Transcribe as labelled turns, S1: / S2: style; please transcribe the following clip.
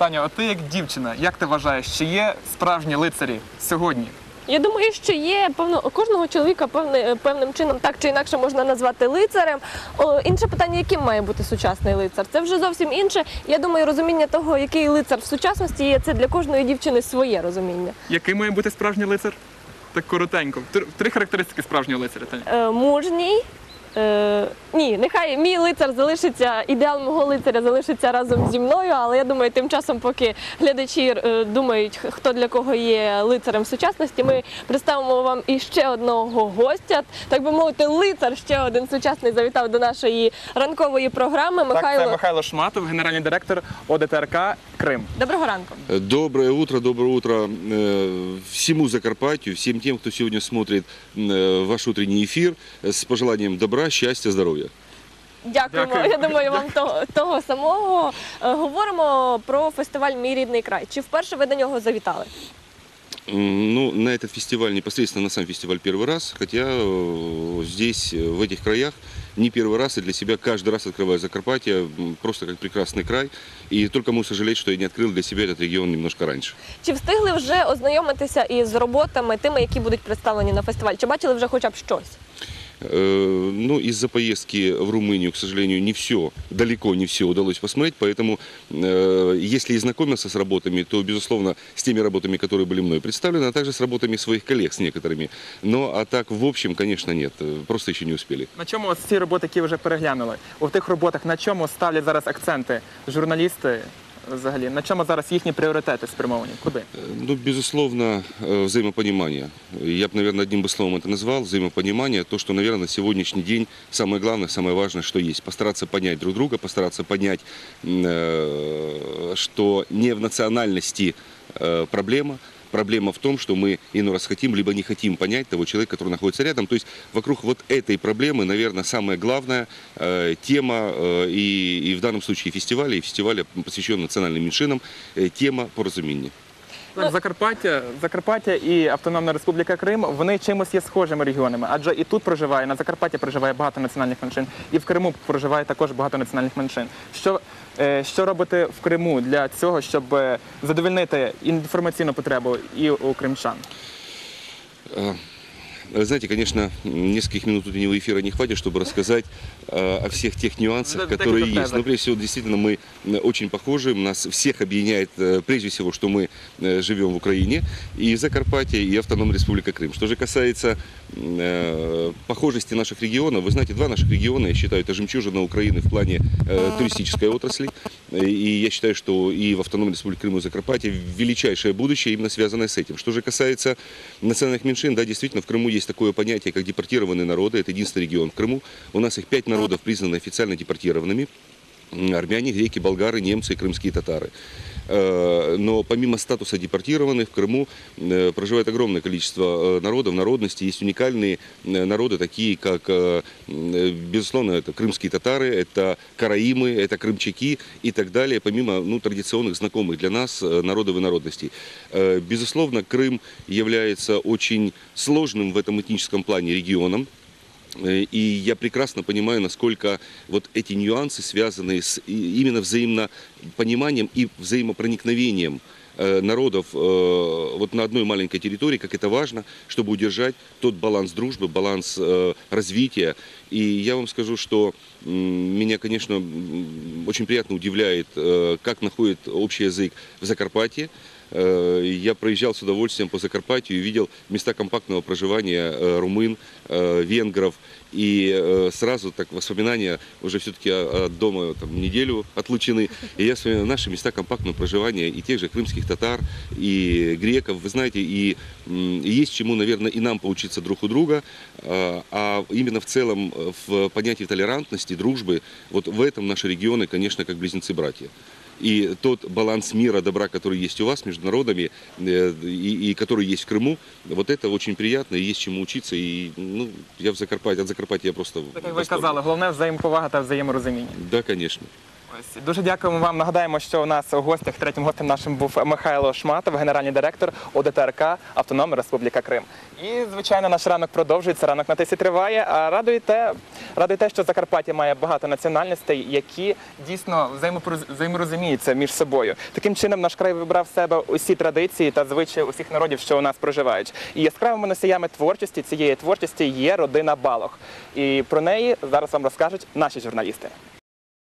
S1: Таню, а ти як дівчина, як ти вважаєш, чи є справжні лицарі сьогодні?
S2: Я думаю, що є певно кожного чоловіка певне, певним чином так чи інакше можна назвати лицарем. О, інше питання, яким має бути сучасний лицар, це вже зовсім інше. Я думаю, розуміння того, який лицар в сучасності є, це для кожної дівчини своє розуміння.
S1: Який має бути справжній лицар? Так коротенько. Три, три характеристики справжнього лицаря. Таня.
S2: Е, мужній. Е, ні, нехай мій лицар залишиться, ідеал мого лицаря залишиться разом зі мною, але я думаю, тим часом, поки глядачі е, думають, хто для кого є лицарем сучасності, ми представимо вам іще одного гостя. Так би мовити, лицар ще один сучасний завітав до нашої ранкової програми.
S1: Так,
S2: Михайло,
S1: це Михайло Шматов, генеральний директор ОДТРК Крим.
S2: доброго ранку.
S3: Доброе утро, доброе утро э, всему Закарпатью, всем тем, кто сегодня смотрит э, ваш утренний эфир э, с пожеланием добра, счастья, здоровья.
S2: Дякуємо.
S1: Дякую.
S2: Я думаю, вам того, того самого. Е, Говоримо про фестиваль Мій рідний край. Чи вперше ви до нього завітали?
S3: М, Ну, на этот фестиваль, непосредственно на сам фестиваль первый раз, хотя э, здесь, э, в этих краях, не первый раз, и для себя каждый раз открываю Закарпатье м, просто как прекрасный край. И только могу сожалеть, что я не открыл для себя этот регион немножко раньше.
S2: Чи встигли вже ознайомитися із роботами тими, які будуть представлені на фестиваль? Чи бачили вже хоча б щось?
S3: Э, Ну, из-за поездки в Румынию, к сожалению, не все, далеко не все удалось посмотреть, поэтому э, если и знакомился с работами, то, безусловно, с теми работами, которые были мной представлены, а также с работами своих коллег, с некоторыми. Но, а так, в общем, конечно, нет, э, просто еще не успели.
S1: На чому ось ці роботи, які ви вже переглянули? У тих роботах на чому ставлять зараз акценти журналісти? Взагалі, на чому зараз їхні пріоритети спрямовані? Куди?
S3: Э, Ну, безусловно, э, взаимопонимание. Я бы, наверное, одним бы словом это назвал. Взаимопонимание. То, что, наверное, на сегодняшний день самое главное, самое важное, что есть. Постараться понять друг друга, постараться понять, м, э, что не в национальности э, проблема, Проблема в том, что мы иной раз хотим, либо не хотим понять того человека, который находится рядом. То есть вокруг вот этой проблемы, наверное, самая главная э, тема, э, и, и в данном случае фестиваля, и фестиваля, посвященного национальным меньшинам, э, тема поразумения.
S1: Так, Закарпаття, Закарпаття і Автономна Республіка Крим вони чимось є схожими регіонами, адже і тут проживає, на Закарпатті проживає багато національних меншин, і в Криму проживає також багато національних меншин. Що, е, що робити в Криму для цього, щоб задовільнити інформаційну потребу і у кримчан?
S3: Э, Знаете, конечно, нескольких минут утреннего эфира не хватит, чтобы рассказать э, о всех тех нюансах,
S1: так
S3: которые есть. Но прежде всего, действительно, мы э, очень похожи. Нас всех объединяет, прежде всего, что мы живем в Украине, и Закарпатье, и Автономная Республика Крым. Что же касается похожести наших регионов, вы знаете, два наших региона, я считаю, это жемчужина Украины в плане туристической отрасли. Э, И я считаю, что и в Автономной Республике Крым и Закарпатье величайшее будущее именно связанное с этим. Что же касается национальных меньшин, да, действительно, в Крыму есть такое понятие, как депортированные народы. Это единственный регион в Крыму. У нас их пять народов признаны официально депортированными. Армяне, греки, болгары, немцы и крымские татары. Э, Но помимо статуса депортированных в Крыму э, проживает огромное количество э, народов, народностей. Есть уникальные народы, такие как, безусловно, это крымские татары, это караимы, это крымчаки и так далее, помимо ну, традиционных знакомых для нас народов и народностей. Безусловно, Крым является очень сложным в этом этническом плане регионом. Э, И я прекрасно понимаю, насколько вот эти нюансы связаны с именно взаимопониманием и взаимопроникновением э, народов э, вот на одной маленькой территории, как это важно, чтобы удержать тот баланс дружбы, баланс развития. И я вам скажу, что меня, конечно, очень приятно удивляет, как находит общий язык в Закарпатье. Э, Я проезжал с удовольствием по Закарпатью и видел места компактного проживания э, румын, э, венгров. И сразу так воспоминания уже все-таки от дома там, неделю отлучены. И я вспоминаю наши места компактного проживания и тех же крымских татар, и греков. Вы знаете, и и есть чему, наверное, и нам поучиться друг у друга. А именно в целом в понятии толерантности, дружбы, вот в этом наши регионы, конечно, как близнецы-братья. И тот баланс мира, добра, который есть у вас между народами, э, и, и который есть в Крыму, вот это очень приятно, и есть чему учиться. И ну, я в Закарпатье, от Закарпатья я просто...
S1: Так
S3: в
S1: як ви
S3: восторге.
S1: казали, головне взаємоповага та взаєморозуміння.
S3: Да, конечно.
S1: Ось дуже дякуємо вам. Нагадаємо, що у нас у гостях третім гостем нашим був Михайло Шматов, генеральний директор ОДТРК Автономна Республіка Крим. І звичайно, наш ранок продовжується. Ранок на тисі триває. А радує те, радує те, що Закарпаття має багато національностей, які дійсно взаєморозуміються між собою. Таким чином, наш край вибрав в себе усі традиції та звичаї усіх народів, що у нас проживають. І яскравими носіями творчості цієї творчості є родина Балох. І про неї зараз вам розкажуть наші журналісти.